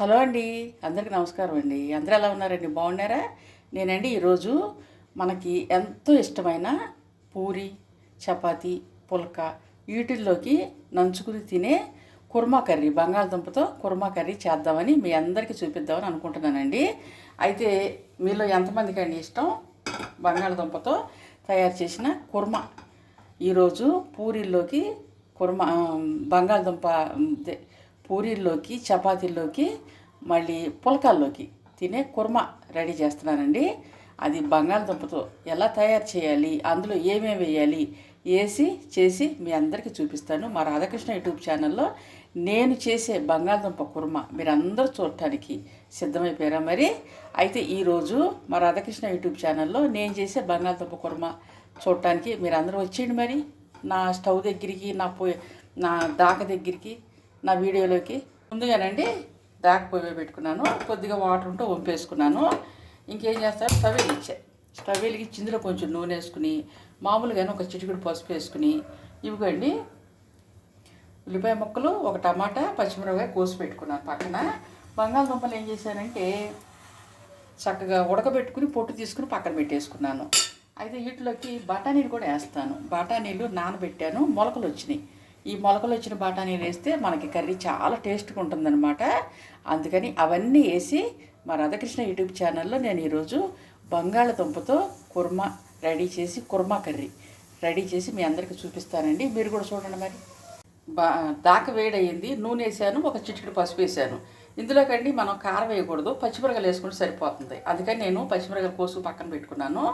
Hello అండి అందరికీ నమస్కారం అండి. అందరూ ఎలా ఉన్నారండి? బాగున్నారా? నేనండి ఈరోజు మనకి ఎంతో ఇష్టమైన పూరి చపాతి పుల్క వీటిల్లోకి నంచుకుని తినే కుర్మా కర్రీ బంగాళదుంపతో కుర్మా కర్రీ చేద్దామని మీ అందరికీ చూపిద్దామని అనుకుంటున్నానండి. అయితే మీలో ఎంతమందికి అండి ఇష్టం? బంగాళదుంపతో తయారు చేసిన కుర్మా. ఈరోజు పూరీల్లోకి కుర్మా బంగాళదుంప పూరీల్లోకి చపాతీల్లోకి మళ్ళీ పులకాల్లోకి తినే కుర్మా రెడీ చేస్తున్నానండి. అది బంగాళదుంపతో ఎలా తయారు చేయాలి అందులో ఏమేమి వేయాలి వేసి చేసి మీ అందరికీ చూపిస్తాను. మా రాధాకృష్ణ యూట్యూబ్ ఛానల్లో నేను చేసే బంగాళదుంప కుర్మా మీరందరూ చూడటానికి సిద్ధమైపోయారా మరి? అయితే ఈరోజు మా రాధాకృష్ణ యూట్యూబ్ ఛానల్లో నేను చేసే బంగాళదుంప కుర్మా చూడటానికి మీరు వచ్చేయండి మరి. నా స్టవ్ దగ్గరికి నా పొయ్యి నా దాక దగ్గరికి నా వీడియోలోకి. ముందుగానండి దాక పొయ్యి పెట్టుకున్నాను. కొద్దిగా వాటర్ ఉంటే వంపేసుకున్నాను ఇంకేం చేస్తాను స్టవ్ వెలిగించా స్టవ్ వెలిగించి ఇందులో కొంచెం నూనె వేసుకుని మామూలుగానే ఒక చిటికుడు పసుపు వేసుకుని ఇవిగండి ఉల్లిపాయ ముక్కలు ఒక టమాటా పచ్చిమిరపకాయ కోసి పెట్టుకున్నాను పక్కన. బంగాళదుంపలు ఏం చేశానంటే చక్కగా ఉడకబెట్టుకుని పొట్టు తీసుకుని పక్కన పెట్టేసుకున్నాను. అయితే వీటిలోకి బఠానీలు కూడా వేస్తాను. బఠానీలు నానబెట్టాను. మొలకలు వచ్చినాయి. ఈ మొలకలు వచ్చిన బఠానీలు వేస్తే మనకి కర్రీ చాలా టేస్ట్గా ఉంటుందన్నమాట. అందుకని అవన్నీ వేసి మా రాధాకృష్ణ యూట్యూబ్ ఛానల్లో నేను ఈరోజు బంగాళదుంపతో కుర్మా రెడీ చేసి కుర్మా కర్రీ రెడీ చేసి మీ అందరికీ చూపిస్తానండి. మీరు కూడా చూడండి మరి. బా దాక వేడయింది నూనె వేసాను ఒక చిటికెడు పసుపు వేసాను. ఇందులోకండి మనం కారం వేయకూడదు పచ్చిమిరగలు వేసుకుంటే సరిపోతుంది. అందుకని నేను పచ్చిమిరగలు కోసు పక్కన పెట్టుకున్నాను.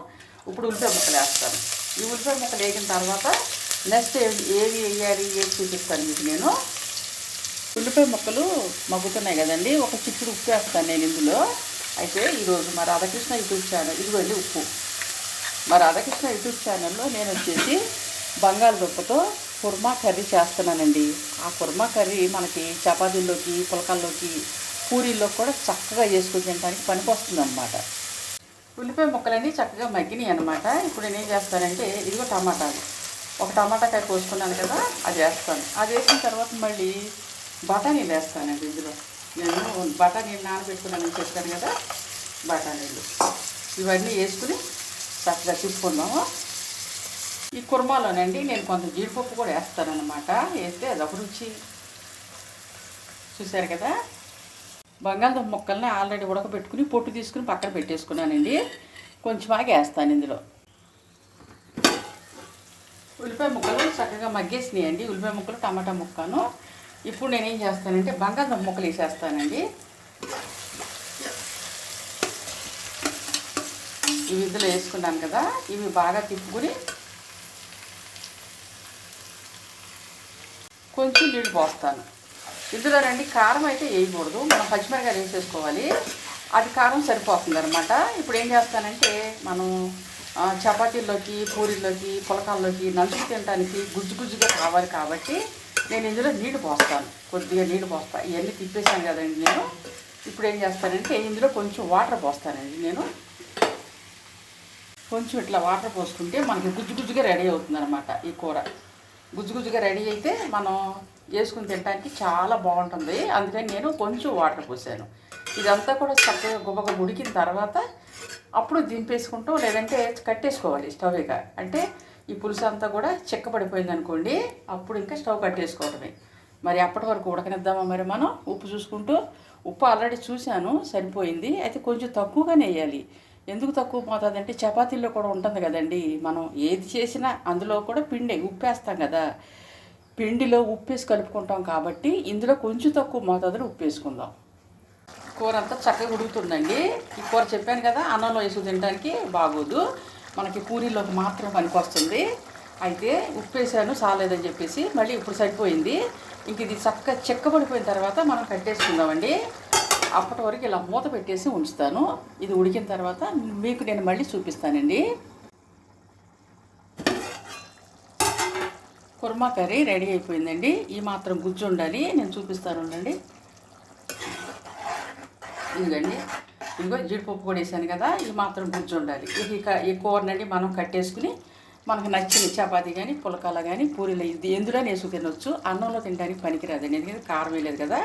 ఇప్పుడు ఉల్లిపాయ ముక్కలు వేస్తాను. ఈ ఉల్లిపాయ ముక్కలు వేగిన తర్వాత నెక్స్ట్ ఏవి ఏవి వేయాలి ఏవి చూపిస్తాను మీకు నేను. ఉల్లిపాయ ముక్కలు మగ్గుతున్నాయి కదండి. ఒక చిక్కుడు ఉప్పు వేస్తాను నేను ఇందులో. అయితే ఈరోజు మా రాధాకృష్ణ యూట్యూబ్ ఛానల్ ఇదిగోండి ఉప్పు. మా రాధాకృష్ణ యూట్యూబ్ ఛానల్లో నేను వచ్చేసి బంగాళదుంపతో కుర్మా కర్రీ చేస్తున్నానండి. ఆ కుర్మా కర్రీ మనకి చపాతీల్లోకి పులకాల్లోకి పూరీల్లో కూడా చక్కగా చేసుకుని తినడానికి పనికొస్తుంది అనమాట ఉల్లిపాయ ముక్కలన్నీ చక్కగా మగ్గినాయి అనమాట ఇప్పుడు నేను ఏం చేస్తానంటే ఇదిగో టమాటాలు. ఒక టమాటాకాయ కోసుకున్నాను కదా అది వేస్తాను. అది వేసిన తర్వాత మళ్ళీ బఠానీలు వేస్తానండి ఇందులో. నేను బఠానీలు నానబెట్టుకున్నాను చెప్పాను కదా బఠానీలు. ఇవన్నీ వేసుకుని చక్కగా తిప్పుకుందాము. ఈ కుర్మాలోనండి నేను కొంత జీడిపప్పు కూడా వేస్తానన్నమాట. వేస్తే అదొక రుచి. చూశారు కదా? బంగాళదుంప ముక్కల్ని ఆల్రెడీ ఉడకబెట్టుకుని పొట్టు తీసుకుని పక్కన పెట్టేసుకున్నానండి. కొంచెం బాగా వేస్తాను ఇందులో. ఉల్లిపాయ ముక్కలు చక్కగా మగ్గేసినాయండి. ఉల్లిపాయ ముక్కలు టమాటా ముక్కను. ఇప్పుడు నేనేం చేస్తానంటే బంగాళదుంప ముక్కలు వేసేస్తానండి. ఇవి ఇందులో వేసుకున్నాను కదా ఇవి బాగా తిప్పుకుని కొంచెం నీళ్ళు పోస్తాను. ఇందులో రండి కారం అయితే వేయకూడదు. మనం పచ్చిమిరకాయలు వేసేసుకోవాలి. అది కారం సరిపోతుంది అనమాట ఇప్పుడు ఏం చేస్తానంటే మనం చపాతీల్లోకి పూరీల్లోకి పులకాల్లోకి నలుపు తినడానికి గుజ్జు గుజ్జుగా కావాలి కాబట్టి నేను ఇందులో నీళ్ళు పోస్తాను. కొద్దిగా నీళ్ళు పోస్తాను ఇవన్నీ తిప్పేసాను కదండి నేను. ఇప్పుడు ఏం చేస్తానంటే ఇందులో కొంచెం వాటర్ పోస్తానండి నేను. కొంచెం ఇట్లా వాటర్ పోసుకుంటే మనకి గుజ్జు గుజ్జుగా రెడీ అవుతుందన్నమాట ఈ కూర. గుజ్జు గుజ్జుగా రెడీ అయితే మనం వేసుకుని తినడానికి చాలా బాగుంటుంది. అందుకని నేను కొంచెం వాటర్ పోసాను. ఇదంతా కూడా చక్కగా గుబగ ఉడికిన తర్వాత అప్పుడు దింపేసుకుంటాం లేదంటే కట్టేసుకోవాలి స్టవ్ ఇక. అంటే ఈ పులుసు అంతా కూడా చిక్కబడిపోయింది అనుకోండి అప్పుడు ఇంకా స్టవ్ కట్టేసుకోవడమే. మరి అప్పటి వరకు ఉడకనిద్దామా మరి మనం? ఉప్పు చూసుకుంటూ. ఉప్పు ఆల్రెడీ చూశాను సరిపోయింది. అయితే కొంచెం తక్కువగానే వేయాలి. ఎందుకు తక్కువ పోతుంది అంటే చపాతీల్లో కూడా ఉంటుంది కదండి. మనం ఏది చేసినా అందులో కూడా పిండి ఉప్పేస్తాం కదా. పిండిలో ఉప్పు వేసి కలుపుకుంటాం కాబట్టి ఇందులో కొంచెం తక్కువ మోతాదులో ఉప్పు వేసుకుందాం కూర అంతా చక్కగా ఉడుకుతుందండి. ఈ కూర చెప్పాను కదా అన్నంలో వేసుకు తినడానికి బాగోదు. మనకి పూరీలోకి మాత్రం పనికొస్తుంది. అయితే ఉప్పు వేసాను సాలేదని చెప్పేసి మళ్ళీ ఇప్పుడు సరిపోయింది. ఇంక ఇది చక్కగా చెక్కబడిపోయిన తర్వాత మనం కట్టేసుకుందామండి. అప్పటి వరకు ఇలా మూత పెట్టేసి ఉంచుతాను. ఇది ఉడికిన తర్వాత మీకు నేను మళ్ళీ చూపిస్తానండి. కుర్మా కర్రీ రెడీ అయిపోయిందండి. ఈ మాత్రం గుజ్జు ఉండాలి. నేను చూపిస్తాను ఉండండి. ఇదిగండి. ఇదిగో జీడిపప్పు కూడా వేసాను కదా ఇది మాత్రం గుజ్జు ఉండాలి. ఇది ఇక ఈ కూరనండి మనం కట్టేసుకుని మనకు నచ్చిన చపాతీ కానీ పులకాల కానీ పూరీలు ఇది ఎందులో వేసుకు తినొచ్చు? అన్నంలో తినడానికి పనికిరాదండి. ఎందుకంటే కారం వేయలేదు కదా.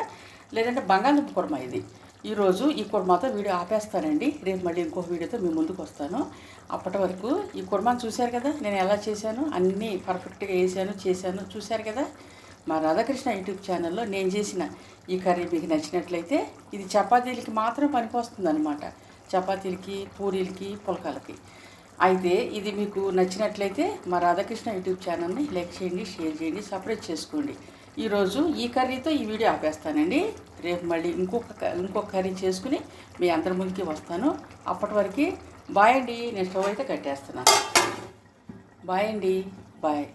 లేదంటే బంగాళదుంప కుర్మా ఇది? ఈరోజు ఈ కుర్మాతో వీడియో ఆపేస్తానండి. రేపు మళ్ళీ ఇంకొక వీడియోతో మీ ముందుకు వస్తాను. అప్పటి వరకు ఈ కుర్మాను చూశారు కదా నేను ఎలా చేశాను? అన్నీ పర్ఫెక్ట్గా వేసాను చేశాను చూశారు కదా. మా రాధాకృష్ణ యూట్యూబ్ ఛానల్లో నేను చేసిన ఈ కర్రీ మీకు నచ్చినట్లయితే ఇది చపాతీలకి మాత్రం పనికొస్తుంది అనమాట చపాతీలకి పూరీలకి పులకాలకి. అయితే ఇది మీకు నచ్చినట్లయితే మా రాధాకృష్ణ యూట్యూబ్ ఛానల్ని లైక్ చేయండి షేర్ చేయండి సపరేట్ చేసుకోండి. ఈరోజు ఈ కర్రీతో ఈ వీడియో ఆపేస్తానండి. రేపు మళ్ళీ ఇంకొక క- ఇంకొక కర్రీ చేసుకుని మీ అందరి ముందుకి వస్తాను. అప్పటి వరకు బాయ్ అండి. నేను స్టవ్ అయితే కట్టేస్తున్నాను. బాయ్ అండి. బాయ్.